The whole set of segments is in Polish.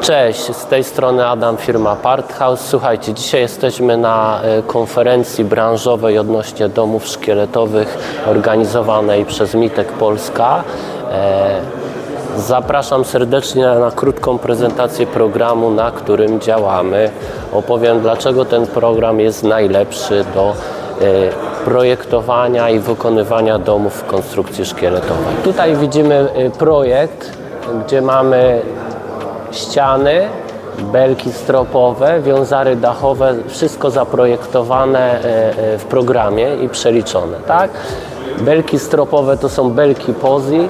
Cześć, z tej strony Adam, firma Parthouse. Słuchajcie, dzisiaj jesteśmy na e, konferencji branżowej odnośnie domów szkieletowych organizowanej przez Mitek Polska. E, Zapraszam serdecznie na krótką prezentację programu, na którym działamy. Opowiem, dlaczego ten program jest najlepszy do e, projektowania i wykonywania domów w konstrukcji szkieletowej. Tutaj widzimy projekt, gdzie mamy ściany, belki stropowe, wiązary dachowe, wszystko zaprojektowane e, e, w programie i przeliczone, tak? Belki stropowe to są belki pozi,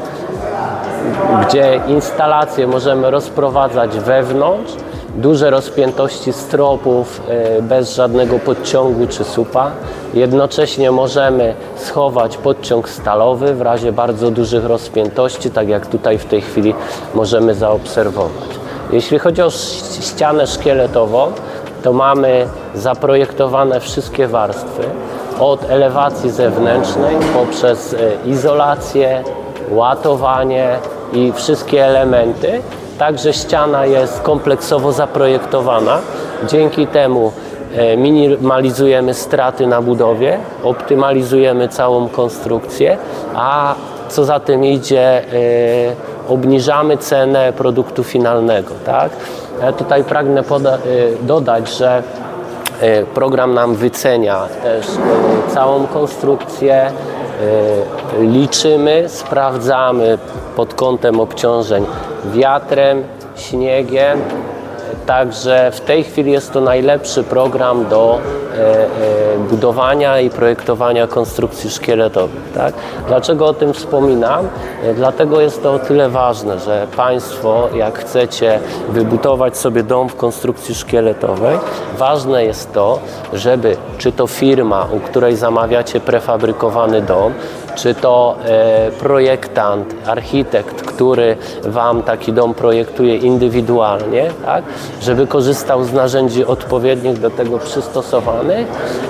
gdzie instalacje możemy rozprowadzać wewnątrz, duże rozpiętości stropów e, bez żadnego podciągu czy supa. Jednocześnie możemy schować podciąg stalowy w razie bardzo dużych rozpiętości, tak jak tutaj w tej chwili możemy zaobserwować. Jeśli chodzi o ścianę szkieletową, to mamy zaprojektowane wszystkie warstwy od elewacji zewnętrznej poprzez e, izolację, łatowanie i wszystkie elementy. Także ściana jest kompleksowo zaprojektowana. Dzięki temu e, minimalizujemy straty na budowie, optymalizujemy całą konstrukcję, a co za tym idzie, e, obniżamy cenę produktu finalnego. Tak? Ja tutaj pragnę e, dodać, że E, Program nam wycenia też e, całą konstrukcję, liczymy, sprawdzamy pod kątem obciążeń wiatrem, śniegiem. Także w tej chwili jest to najlepszy program do budowania i projektowania konstrukcji szkieletowych. Tak? Dlaczego o tym wspominam? Dlatego jest to o tyle ważne, że Państwo, jak chcecie wybudować sobie dom w konstrukcji szkieletowej, ważne jest to, żeby czy to firma, u której zamawiacie prefabrykowany dom, czy to e, projektant, architekt, który Wam taki dom projektuje indywidualnie, tak, żeby korzystał z narzędzi odpowiednich do tego przystosowanych,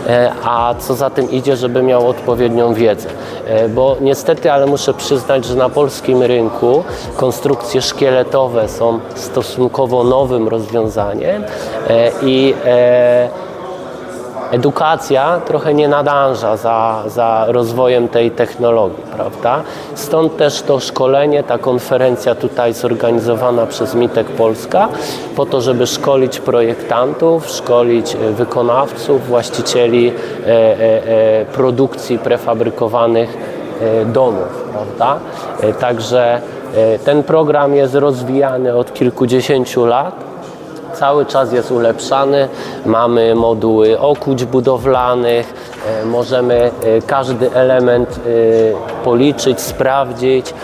e, a co za tym idzie, żeby miał odpowiednią wiedzę. E, bo niestety, ale muszę przyznać, że na polskim rynku konstrukcje szkieletowe są stosunkowo nowym rozwiązaniem i edukacja trochę nie nadąża za, za rozwojem tej technologii, prawda? Stąd też to szkolenie, ta konferencja tutaj zorganizowana przez Mitek Polska, po to, żeby szkolić projektantów, szkolić e, wykonawców, właścicieli e, e, produkcji prefabrykowanych domów, prawda? Także ten program jest rozwijany od kilkudziesięciu lat cały czas jest ulepszany. Mamy moduły okuć budowlanych, e, możemy e, każdy element e, policzyć, sprawdzić.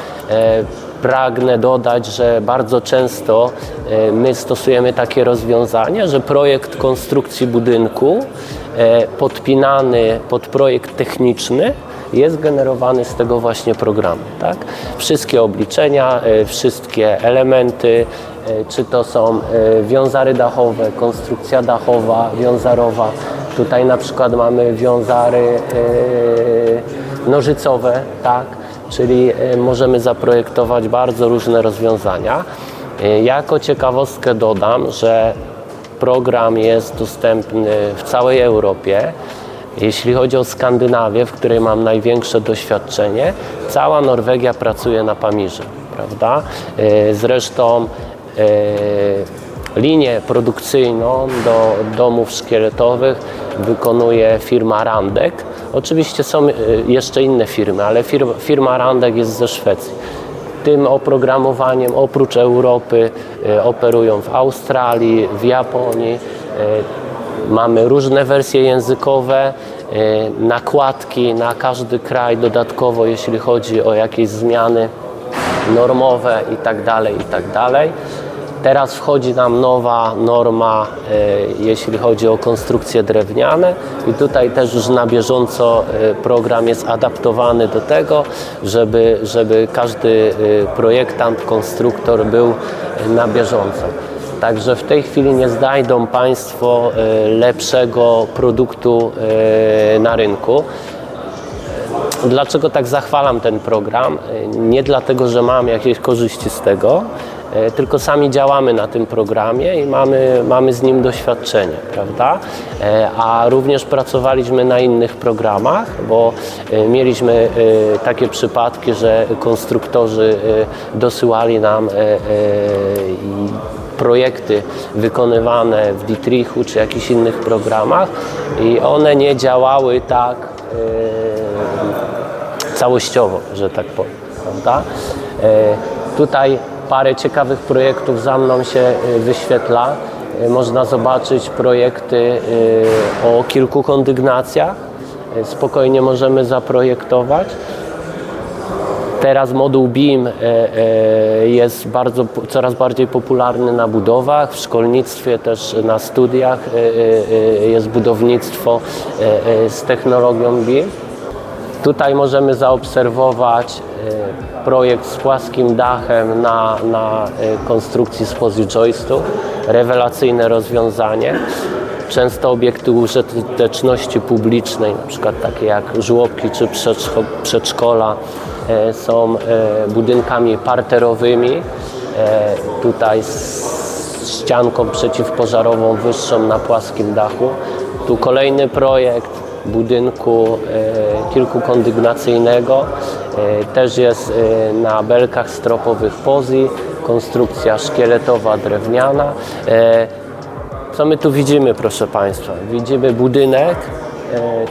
Pragnę dodać, że bardzo często my stosujemy takie rozwiązanie, że projekt konstrukcji budynku podpinany pod projekt techniczny jest generowany z tego właśnie programu. Tak? Wszystkie obliczenia, e, wszystkie elementy, e, czy to są e, wiązary dachowe, konstrukcja dachowa, wiązarowa. Tutaj na przykład mamy wiązary nożycowe, tak? czyli możemy zaprojektować bardzo różne rozwiązania. Jako ciekawostkę dodam, że program jest dostępny w całej Europie. Jeśli chodzi o Skandynawię, w której mam największe doświadczenie, cała Norwegia pracuje na Pamirze, prawda? E, Zresztą e, linię produkcyjną do domów szkieletowych wykonuje firma Randek. Oczywiście są e, jeszcze inne firmy, ale firma, firma Randek jest ze Szwecji. Tym oprogramowaniem oprócz Europy operują w Australii, w Japonii. Mamy różne wersje językowe, e, nakładki na każdy kraj dodatkowo, jeśli chodzi o jakieś zmiany normowe i tak dalej, i tak. Teraz wchodzi nam nowa norma, e, jeśli chodzi o konstrukcje drewniane i tutaj też już na bieżąco e, program jest adaptowany do tego, żeby, żeby każdy projektant, konstruktor był na bieżąco. Także w tej chwili nie znajdą Państwo e, lepszego produktu e, na rynku. Dlaczego tak zachwalam ten program? E, Nie dlatego, że mam jakieś korzyści z tego, tylko sami działamy na tym programie i mamy, mamy z nim doświadczenie, prawda? A również pracowaliśmy na innych programach, bo mieliśmy takie przypadki, że konstruktorzy dosyłali nam i projekty wykonywane w Dietrichu czy jakichś innych programach i one nie działały tak e, całościowo, że tak powiem. Prawda? E, tutaj parę ciekawych projektów za mną się e, wyświetla. E, Można zobaczyć projekty e, o kilku kondygnacjach. E, Spokojnie możemy zaprojektować. Teraz moduł BIM e, e, jest bardzo, coraz bardziej popularny na budowach, w szkolnictwie też na studiach e, jest budownictwo z technologią BIM. Tutaj możemy zaobserwować projekt z płaskim dachem na, na konstrukcji z joistu. Rewelacyjne rozwiązanie. Często obiekty użyteczności publicznej, przykład takie jak żłobki czy przedszko- przedszkola, są e, budynkami parterowymi. E, Tutaj z ścianką przeciwpożarową wyższą na płaskim dachu. Tu kolejny projekt budynku e, kilkukondygnacyjnego. E, też jest e, na belkach stropowych pozi, konstrukcja szkieletowa drewniana. E, co my tu widzimy, proszę Państwa? Widzimy budynek e,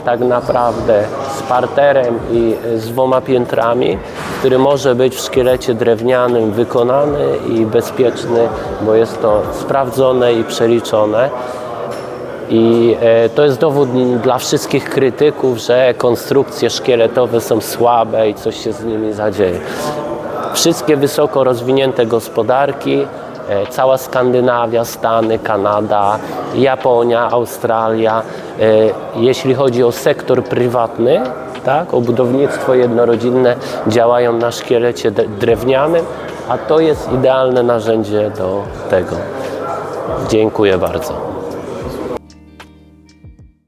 tak naprawdę z parterem i e, z dwoma piętrami, który może być w szkielecie drewnianym wykonany i bezpieczny, bo jest to sprawdzone i przeliczone. I e, to jest dowód dla wszystkich krytyków, że konstrukcje szkieletowe są słabe i coś się z nimi zadzieje. Wszystkie wysoko rozwinięte gospodarki, e, cała Skandynawia, Stany, Kanada, Japonia, Australia, e, jeśli chodzi o sektor prywatny, tak, o budownictwo jednorodzinne, działają na szkielecie drewnianym, a to jest idealne narzędzie do tego. Dziękuję bardzo.